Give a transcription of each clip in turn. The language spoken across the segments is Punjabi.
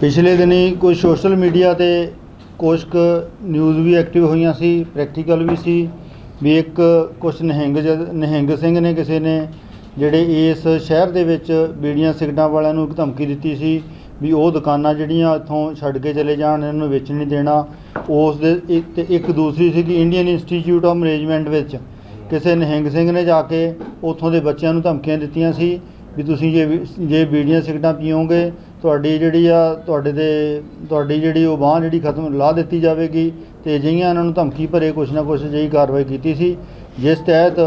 ਪਿਛਲੇ ਦਿਨੀ ਕੁਝ ਸੋਸ਼ਲ ਮੀਡੀਆ ਤੇ ਕੁਝ ਕੁ ਨਿਊਜ਼ ਵੀ ਐਕਟਿਵ ਹੋਈਆਂ ਸੀ ਪ੍ਰੈਕਟੀਕਲ ਵੀ ਸੀ, ਵੀ ਇੱਕ ਕੁਝ ਨਹਿੰਗ ਜਦ- ਨਹਿੰਗ ਸਿੰਘ ਨੇ ਕਿਸੇ ਨੇ ਜਿਹੜੇ ਇਸ ਸ਼ਹਿਰ ਦੇ ਵਿੱਚ ਬੀੜੀਆਂ ਸਿਗਰਟਾਂ ਵਾਲਿਆਂ ਨੂੰ ਇੱਕ ਧਮਕੀ ਦਿੱਤੀ ਸੀ ਵੀ ਉਹ ਦੁਕਾਨਾਂ ਜਿਹੜੀਆਂ ਇੱਥੋਂ ਛੱਡ ਕੇ ਚਲੇ ਜਾਣ, ਇਹਨਾਂ ਨੂੰ ਵੇਚਣ ਨਹੀਂ ਦੇਣਾ, ਉਸ ਦੇ ਇੱਕ ਤੇ ਇੱਕ ਦੂਸਰੀ ਸੀ ਕਿ ਇੰਡੀਅਨ ਇੰਸਟੀਚਿਊਟ ਆਫ ਮੈਨੇਜਮੈਂਟ ਵਿੱਚ। ਕਿਸੇ ਨਿਹੰਗ ਸਿੰਘ ਨੇ ਜਾ ਕੇ ਉੱਥੋਂ ਦੇ ਬੱਚਿਆਂ ਨੂੰ ਧਮਕੀਆਂ ਦਿੱਤੀਆਂ ਸੀ ਵੀ ਤੁਸੀਂ ਜੇ ਵੀ- ਜੇ ਬੀੜੀਆਂ ਸਿਗਰਟਾਂ ਪੀਓਗੇ, ਤੁਹਾਡੀ ਜਿਹੜੀ ਆ ਤੁਹਾਡੇ ਦੇ ਤੁਹਾਡੀ ਜਿਹੜੀ ਉਹ ਬਾਂਹ ਜਿਹੜੀ ਖਤਮ ਲਾ ਦਿੱਤੀ ਜਾਵੇਗੀ ਤੇ ਅਜਿਹੀਆਂ ਇਹਨਾਂ ਨੂੰ ਧਮਕੀ ਭਰੇ ਕੁਛ ਨਾ ਕੁਛ ਅਜਿਹੀ ਕਾਰਵਾਈ ਕੀਤੀ ਸੀ, ਜਿਸ ਤਹਿਤ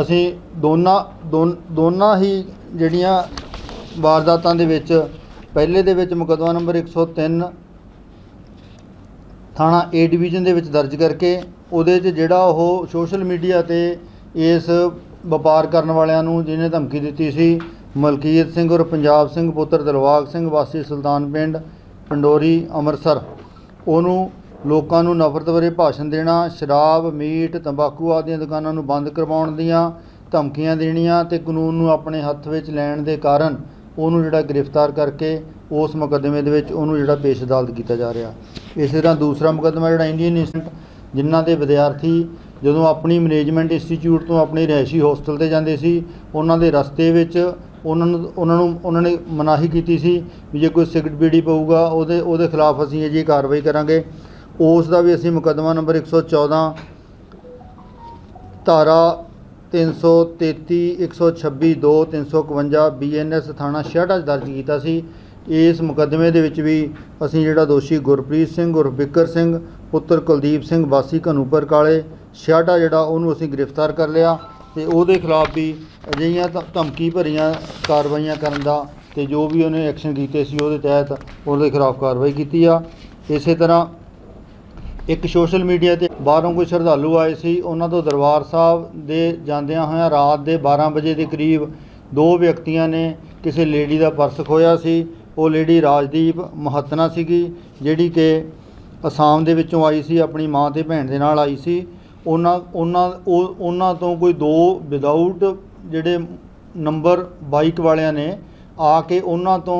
ਅਸੀਂ ਦੋਨਾਂ ਦੋਨ- ਦੋਨਾਂ ਹੀ ਜਿਹੜੀਆਂ ਵਾਰਦਾਤਾਂ ਦੇ ਵਿੱਚ ਪਹਿਲੇ ਦੇ ਵਿੱਚ ਮੁਕੱਦਮਾ ਨੰਬਰ 103 ਥਾਣਾ ਏ ਡਿਵੀਜ਼ਨ ਦੇ ਵਿੱਚ ਦਰਜ ਕਰਕੇ ਉਹਦੇ 'ਚ ਜਿਹੜਾ ਉਹ ਸੋਸ਼ਲ ਮੀਡੀਆ ਤੇ ਇਸ ਵਪਾਰ ਕਰਨ ਵਾਲਿਆਂ ਨੂੰ ਜਿਹਨੇ ਧਮਕੀ ਦਿੱਤੀ ਸੀ ਮਲਕੀਤ ਸਿੰਘ ਔਰ ਪੰਜਾਬ ਸਿੰਘ ਪੁੱਤਰ ਦਿਲਵਾਗ ਸਿੰਘ, ਵਾਸੀ ਸੁਲਤਾਨ ਪਿੰਡ, ਪੰਡੋਰੀ, ਅੰਮ੍ਰਿਤਸਰ। ਉਹਨੂੰ ਲੋਕਾਂ ਨੂੰ ਨਫ਼ਰਤ ਬਾਰੇ ਭਾਸ਼ਣ ਦੇਣਾ, ਸ਼ਰਾਬ, ਮੀਟ, ਤੰਬਾਕੂ ਆਦਿ ਦੀਆਂ ਦੁਕਾਨਾਂ ਨੂੰ ਬੰਦ ਕਰਵਾਉਣ ਦੀਆਂ ਧਮਕੀਆਂ ਦੇਣੀਆਂ ਤੇ ਕਾਨੂੰਨ ਨੂੰ ਆਪਣੇ ਹੱਥ ਵਿੱਚ ਲੈਣ ਦੇ ਕਾਰਨ ਉਹਨੂੰ ਜਿਹੜਾ ਗ੍ਰਿਫਤਾਰ ਕਰਕੇ ਉਸ ਮੁਕੱਦਮੇ ਦੇ ਵਿੱਚ ਉਹਨੂੰ ਜਿਹੜਾ ਪੇਸ਼ ਅਦਾਲਤ ਕੀਤਾ ਜਾ ਰਿਹਾ। ਇਸੇ ਤਰ੍ਹਾਂ ਦੂਸਰਾ ਮੁਕੱਦਮਾ ਜਿਹੜਾ ਇੰਡੀਅਨ ਇੰਸਟੀਚਿਊਟ ਜਿਨ੍ਹਾਂ ਦੇ ਵਿਦਿਆਰਥੀ ਜਦੋਂ ਆਪਣੀ ਮੈਨੇਜਮੈਂਟ ਇੰਸਟੀਚਿਊਟ ਤੋਂ ਆਪਣੀ ਰਿਹਾਇਸ਼ੀ ਹੋਸਟਲ ਤੇ ਜਾਂਦੇ ਸੀ, ਉਹਨਾਂ ਦੇ ਰਸਤੇ ਵਿੱਚ ਉਹਨਾਂ ਨੂੰ ਉਹਨਾਂ ਨੂੰ, ਉਹਨਾਂ ਨੇ ਮਨਾਹੀ ਕੀਤੀ ਸੀ ਵੀ ਜੇ ਕੋਈ ਸਿਗਰਟ ਬੀੜੀ ਪਊਗਾ, ਉਹਦੇ ਉਹਦੇ ਖਿਲਾਫ ਅਸੀਂ ਇਹ ਕਾਰਵਾਈ ਕਰਾਂਗੇ। ਉਸ ਦਾ ਵੀ ਅਸੀਂ ਮੁਕੱਦਮਾ ਨੰਬਰ 114 ਧਾਰਾ 333 126 2 351 ਬੀਐਨਐਸ ਥਾਣਾ ਛਿਆਟਾ 'ਚ ਦਰਜ ਕੀਤਾ ਸੀ। ਇਸ ਮੁਕੱਦਮੇ ਦੇ ਵਿੱਚ ਵੀ ਅਸੀਂ ਜਿਹੜਾ ਦੋਸ਼ੀ ਗੁਰਪ੍ਰੀਤ ਸਿੰਘ ਉਰਫ ਬਿੱਕਰ ਸਿੰਘ ਪੁੱਤਰ ਕੁਲਦੀਪ ਸਿੰਘ ਵਾਸੀ ਘਨੂਪਰ ਕਾਲੇ ਛਿਆਟਾ ਜਿਹੜਾ ਉਹਨੂੰ ਅਸੀਂ ਗ੍ਰਿਫਤਾਰ ਕਰ ਲਿਆ ਤੇ ਉਹਦੇ ਖਿਲਾਫ ਵੀ ਅਜਿਹੀਆਂ ਧਮਕੀ ਭਰੀਆਂ ਕਾਰਵਾਈਆਂ ਕਰਨ ਦਾ ਤੇ ਜੋ ਵੀ ਉਹਨੇ ਐਕਸ਼ਨ ਕੀਤੇ ਸੀ ਉਹਦੇ ਤਹਿਤ ਉਹਦੇ ਖਿਲਾਫ ਕਾਰਵਾਈ ਕੀਤੀ ਆ। ਇਸੇ ਤਰ੍ਹਾਂ ਇੱਕ ਸੋਸ਼ਲ ਮੀਡੀਆ ਤੇ ਬਾਹਰੋਂ ਕੋਈ ਸ਼ਰਧਾਲੂ ਆਏ ਸੀ, ਉਹਨਾਂ ਤੋਂ ਦਰਬਾਰ ਸਾਹਿਬ ਦੇ ਜਾਂਦਿਆਂ ਹੋਇਆਂ ਰਾਤ ਦੇ 12 ਵਜੇ ਦੇ ਕਰੀਬ ਦੋ ਵਿਅਕਤੀਆਂ ਨੇ ਕਿਸੇ ਲੇਡੀ ਦਾ ਪਰਸ ਖੋਇਆ ਸੀ। ਉਹ ਲੇਡੀ ਰਾਜਦੀਪ ਮਹਤਨਾ ਸੀਗੀ, ਜਿਹੜੀ ਕਿ ਅਸਾਮ ਦੇ ਵਿੱਚੋਂ ਆਈ ਸੀ ਆਪਣੀ ਮਾਂ ਤੇ ਭੈਣ ਦੇ ਨਾਲ ਆਈ ਸੀ। ਉਹਨਾਂ ਉਹਨਾਂ ਉਹ ਉਹਨਾਂ ਤੋਂ ਕੋਈ ਦੋ ਵਿਦਆਊਟ ਜਿਹੜੇ ਨੰਬਰ ਬਾਈਕ ਵਾਲਿਆਂ ਨੇ ਆ ਕੇ ਉਹਨਾਂ ਤੋਂ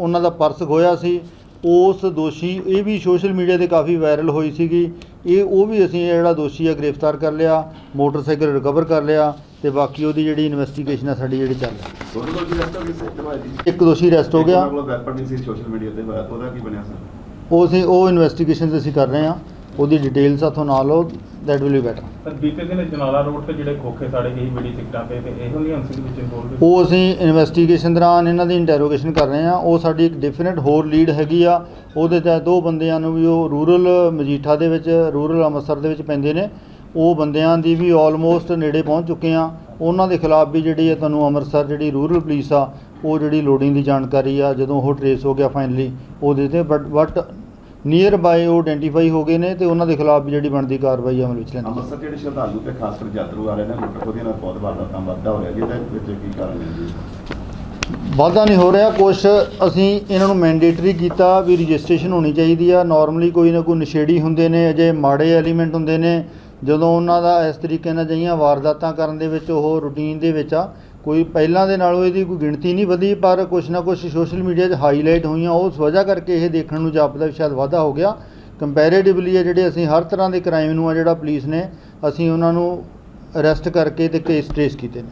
ਉਹਨਾਂ ਦਾ ਪਰਸ ਖੋਇਆ ਸੀ। ਉਸ ਦੋਸ਼ੀ ਇਹ ਵੀ ਸੋਸ਼ਲ ਮੀਡੀਆ ਤੇ ਕਾਫੀ ਵਾਇਰਲ ਹੋਈ ਸੀਗੀ। ਇਹ ਉਹ ਵੀ ਅਸੀਂ ਜਿਹੜਾ ਦੋਸ਼ੀ ਆ ਗ੍ਰਿਫਤਾਰ ਕਰ ਲਿਆ ਮੋਟਰਸਾਈਕਲ ਰਿਕਵਰ ਕਰ ਲਿਆ ਤੇ ਬਾਕੀ ਉਹਦੀ ਜਿਹੜੀ ਇਨਵੈਸਟੀਗੇਸ਼ਨ ਆ ਸਾਡੀ ਜਿਹੜੀ ਚੱਲ ਰਹੀ ਰੈਸਟ ਹੋ ਇੱਕ ਦੋਸ਼ੀ ਅਰੈਸਟ ਹੋ ਗਿਆ। ਉਹਨਾਂ ਕੋਲ ਵੈਪਨ ਨਹੀਂ ਸੀ ਸੋਸ਼ਲ ਮੀਡੀਆ ਤੇ ਉਹਦਾ ਕੀ ਬਣਿਆ ਸਰ ਉਹ ਅਸੀਂ ਉਹ ਇਨਵੈਸਟੀਗੇਸ਼ਨ ਅਸੀਂ ਕਰ ਰਹੇ ਹਾਂ। ਉਹਦੀ ਡਿਟੇਲਸ ਸਾਥੋਂ ਨਾਲ ਲਓ that will be better sir ਬੀਤੇ ਦਿਨ ਜਨਾਲਾ ਰੋਡ ਤੇ ਜਿਹੜੇ ਖੋਖੇ ਸਾੜੇ ਗਈ ਬੜੀ ਸਿੱਟਾਂ ਤੇ ਤੇ ਇਹੋ ਨਹੀਂ ਅੰਸੀ ਵਿੱਚ ਇਨਵੋਲਵ ਉਹ ਅਸੀਂ ਇਨਵੈਸਟੀਗੇਸ਼ਨ ਦੌਰਾਨ ਇਹਨਾਂ ਦੀ ਇੰਟਰੋਗੇਸ਼ਨ ਕਰ ਰਹੇ ਹਾਂ। ਉਹ ਸਾਡੀ ਇੱਕ ਡਿਫਰੈਂਟ ਹੋਰ ਲੀਡ ਹੈਗੀ ਆ। ਉਹਦੇ ਤਹਿਤ ਦੋ ਬੰਦਿਆਂ ਨੂੰ ਵੀ ਉਹ ਰੂਰਲ ਮਜੀਠਾ ਦੇ ਵਿੱਚ ਰੂਰਲ ਅੰਮ੍ਰਿਤਸਰ ਦੇ ਵਿੱਚ ਪੈਂਦੇ ਨੇ। ਉਹ ਬੰਦਿਆਂ ਦੀ ਵੀ ਆਲਮੋਸਟ ਨੇੜੇ ਪਹੁੰਚ ਚੁੱਕੇ ਆ ਉਹਨਾਂ ਦੇ ਖਿਲਾਫ ਵੀ ਜਿਹੜੀ ਹੈ ਤੁਹਾਨੂੰ ਅੰਮ੍ਰਿਤਸਰ ਜਿਹੜੀ ਰੂਰਲ ਪੁਲਿਸ ਆ ਉਹ ਜਿਹੜੀ ਲੋਡਿੰਗ ਦੀ ਜਾਣਕਾਰੀ ਆ ਜਦੋਂ ਉਹ ਟਰੇਸ ਹੋ ਗਿਆ ਫਾਈਨਲੀ ਉਹਦੇ ਤੇ ਬਟ ਬਟ ਨੀਅਰ ਬਾਏ ਉਹ ਆਇਡੈਂਟੀਫਾਈ ਹੋ ਗਏ ਨੇ ਤੇ ਉਹਨਾਂ ਦੇ ਖਿਲਾਫ ਵੀ ਜਿਹੜੀ ਬਣਦੀ ਕਾਰਵਾਈ ਅਮਲ ਵਿੱਚ ਲੈਂਦੀ ਅੰਮ੍ਰਿਤਸਰ ਜਿਹੜੇ ਸ਼ਰਧਾਲੂ ਤੇ ਖਾਸ ਕਰ ਯਾਤਰੂ ਆ ਰਹੇ ਨੇ ਲੁੱਟ ਖੋਹਦੀਆਂ ਨਾਲ ਬਹੁਤ ਵਾਰਦਾਤਾਂ ਵੱਧਦਾ ਹੋ ਰਿਹਾ ਜੀ ਇਹਦੇ ਵਿੱਚ ਕੀ ਕਾਰਨ ਹੈ ਜੀ? ਵਾਧਾ ਨਹੀਂ ਹੋ ਰਿਹਾ ਕੁਛ ਅਸੀਂ ਇਹਨਾਂ ਨੂੰ ਮੈਂਡੇਟਰੀ ਕੀਤਾ ਵੀ ਰਜਿਸਟ੍ਰੇਸ਼ਨ ਹੋਣੀ ਚਾਹੀਦੀ ਆ। ਨਾਰਮਲੀ ਕੋਈ ਨਾ ਕੋਈ ਨਸ਼ੇੜੀ ਹੁੰਦੇ ਨੇ ਅਜੇ ਮਾੜੇ ਐਲੀਮੈਂਟ ਹੁੰਦੇ ਨੇ ਜਦੋਂ ਉਹਨਾਂ ਦਾ ਇਸ ਤਰੀਕੇ ਨਾਲ ਜਿਹੀਆਂ ਵਾਰਦਾਤਾਂ ਕਰਨ ਦੇ ਵਿੱਚ ਉਹ ਰੂਟੀਨ ਦੇ ਵਿੱਚ ਆ, ਕੋਈ ਪਹਿਲਾਂ ਦੇ ਨਾਲੋਂ ਇਹਦੀ ਕੋਈ ਗਿਣਤੀ ਨਹੀਂ ਵਧੀ, ਪਰ ਕੁਛ ਨਾ ਕੁਛ ਸੋਸ਼ਲ ਮੀਡੀਆ 'ਚ ਹਾਈਲਾਈਟ ਹੋਈਆਂ ਉਸ ਵਜ੍ਹਾ ਕਰਕੇ ਇਹ ਦੇਖਣ ਨੂੰ ਜਾਪਦਾ ਵੀ ਸ਼ਾਇਦ ਵਾਧਾ ਹੋ ਗਿਆ। ਕੰਪੈਰੀਟਿਵਲੀ ਆ ਜਿਹੜੇ ਅਸੀਂ ਹਰ ਤਰ੍ਹਾਂ ਦੇ ਕ੍ਰਾਈਮ ਨੂੰ ਆ, ਜਿਹੜਾ ਪੁਲਿਸ ਨੇ, ਅਸੀਂ ਉਹਨਾਂ ਨੂੰ ਅਰੈਸਟ ਕਰਕੇ ਤੇ ਕੇਸ ਟ੍ਰੇਸ ਕੀਤੇ ਨੇ।